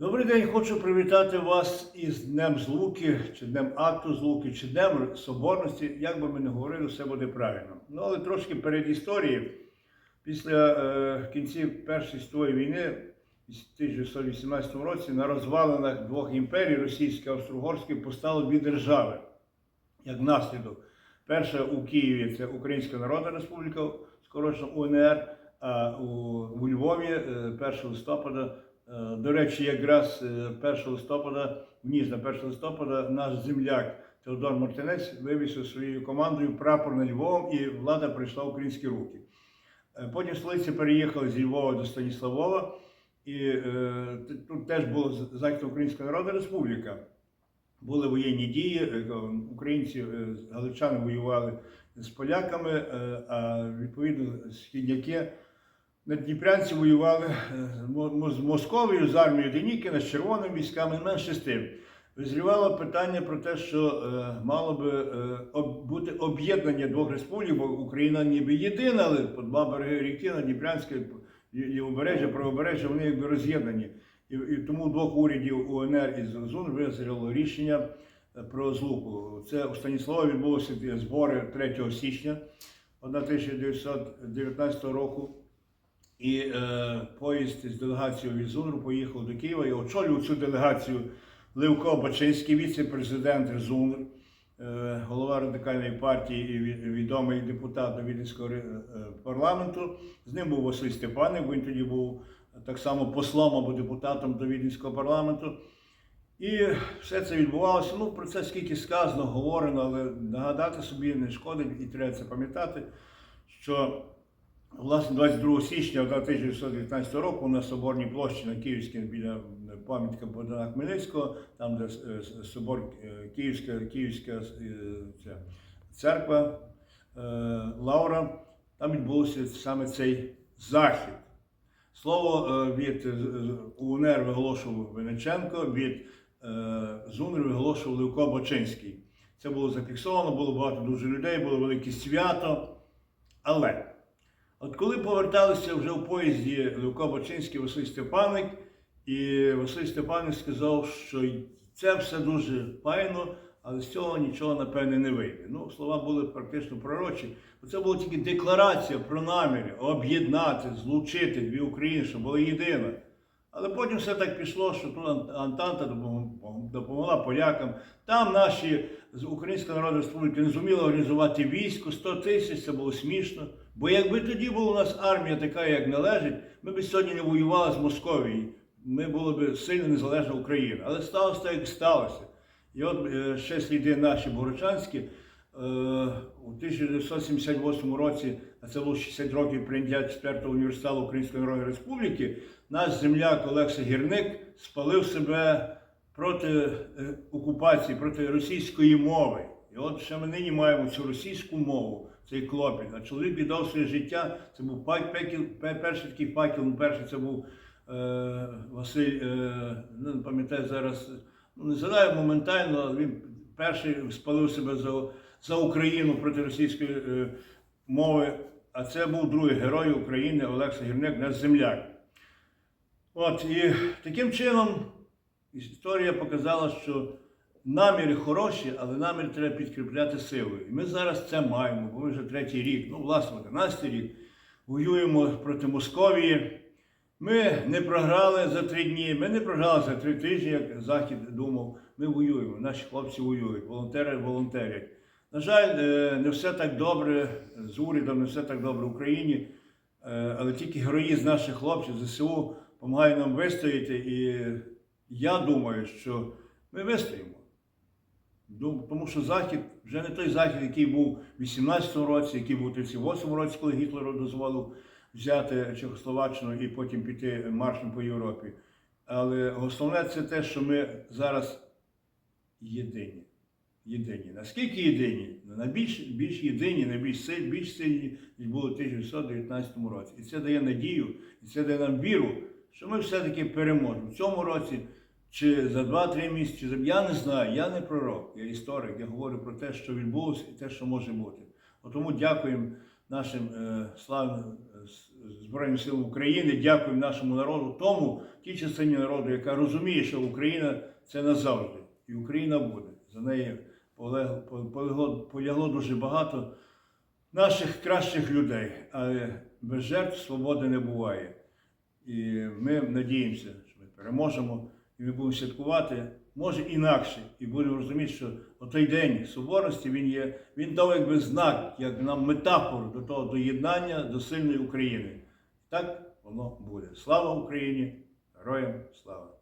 Добрий день, хочу привітати вас із Днем Злуки, чи Днем акту Злуки, чи Днем Соборності. Як би ми не говорили, все буде правильно. Ну, але трошки перед історією. Після е, кінців Першої світової війни, в 1918 році, на розвалинах двох імперій, російської та австро-угорської, постало дві держави. Як наслідок. Перша у Києві це Українська Народна Республіка, скорочено УНР, а у, у Львові е, 1 листопада Е, До речі, якраз е, 1 листопада, в на 1 листопада, наш земляк Теодор Мартинець вивісив своєю командою прапор над Львовом і влада прийшла в українські руки. Е, Потім столиці переїхали зі Львова до Станіславова, і е, тут теж була з- Західноукраїнська Народна Республіка. Були воєнні дії, е, українці, е, галичани воювали з поляками, е, а відповідно східняки Надніпрянці воювали е, з Мо- Мо- з Московією, з армією Денікіна, з червоними військами, менше з тим. Визрівало питання про те, що е, мало би е, об- бути об'єднання двох республік, бо Україна ніби єдина, але по два береги ріки, Надніпрянське, лі- лівобережжя, правобережжя, вони якби роз'єднані. І, і тому двох урядів УНР і ЗУН визріло рішення е, про злуку. Це у Станіславі відбулися збори 3 січня 1919 року. І е, поїзд з делегацією від ЗУНРу поїхав до Києва і очолював цю делегацію Левко Бачинський, віце-президент ЗУНР, е, голова радикальної партії і відомий депутат до Віденського е, парламенту. З ним був Василь Степанов, він тоді був так само послом або депутатом до Віденського парламенту. І все це відбувалося. Ну, про це скільки сказано, говорено, але нагадати собі не шкодить і треба це пам'ятати, що Власне, 22 січня 1919 року на Соборній площі на Київській біля пам'ятника Богдана Хмельницького, там, де е, собор е, Київська, Київська е, ця, церква е, Лаура, там відбувся саме цей захід. Слово е, від е, УНР виголошував Винниченко, від е, ЗУНР виголошував Левко Бочинський. Це було зафіксовано, було багато дуже людей, було велике свято. Але От коли поверталися вже в поїзді Левко Бачинський, Василь Степаник, і Василь Степаник сказав, що це все дуже файно, але з цього нічого, напевне, не вийде. Ну, слова були практично пророчі. Це була тільки декларація про наміри об'єднати, злучити дві України, щоб була єдина. Але потім все так пішло, що тут Антанта допомогла полякам. Там наші з Української Народної Республіки не зуміли організувати військо, 100 тисяч, це було смішно. Бо якби тоді була у нас армія така, як належить, ми б сьогодні не воювали з Московією. Ми були б сильно незалежна Україна. Але сталося так, як сталося. І от е, ще сліди наші богородчанські. Е, У 1978 році, а це було 60 років прийняття 4-го університету Української Народної Республіки, наш земляк Олекса Гірник спалив себе проти е, окупації, проти російської мови. І от ще ми нині маємо цю російську мову, цей клопіт. А чоловік віддав своє життя. Це був пекіл, перший такий факел, ну, перший це був е, Василь, е, ну, не пам'ятаю зараз, ну, не згадаю моментально, але він перший спалив себе за, за Україну проти російської е, мови. А це був другий герой України Олекса Гірник, наш земляк. От, і таким чином історія показала, що наміри хороші, але наміри треба підкріпляти силою. І ми зараз це маємо, бо ми вже третій рік, ну, власне, 11 рік, воюємо проти Московії. Ми не програли за три дні, ми не програли за три тижні, як Захід думав. Ми воюємо, наші хлопці воюють, волонтери волонтерять. На жаль, е, не все так добре з урядом, не все так добре в Україні, Е, але тільки героїзм наших хлопців ЗСУ допомагає нам вистояти. І я думаю, що ми вистоїмо. Тому що Захід вже не той Захід, який був в 18-му році, який був у 38-му році, коли Гітлер дозволив взяти Чехословаччину і потім піти маршем по Європі. Але основне це те, що ми зараз єдині. Єдині. Наскільки єдині? Найбільш більш єдині, найбільш силь, більш сильні, ніж були в 1919 році. І це дає надію, і це дає нам віру, що ми все-таки переможемо в цьому році, чи за 2-3 місяці, я не знаю, я не пророк, я історик, я говорю про те, що відбулося і те, що може бути. Тому дякуємо нашим е, славним е, Збройним силам України, дякуємо нашому народу, тому тій частині народу, яка розуміє, що Україна це назавжди. І Україна буде. За неї полегло, полегло, полягло дуже багато наших кращих людей. Але без жертв свободи не буває. І ми надіємося, що ми переможемо, і ми будемо святкувати, може інакше, і будемо розуміти, що той день соборності він є, він дав якби знак, як нам метафору до того доєднання до сильної України. Так воно буде. Слава Україні! Героям слава!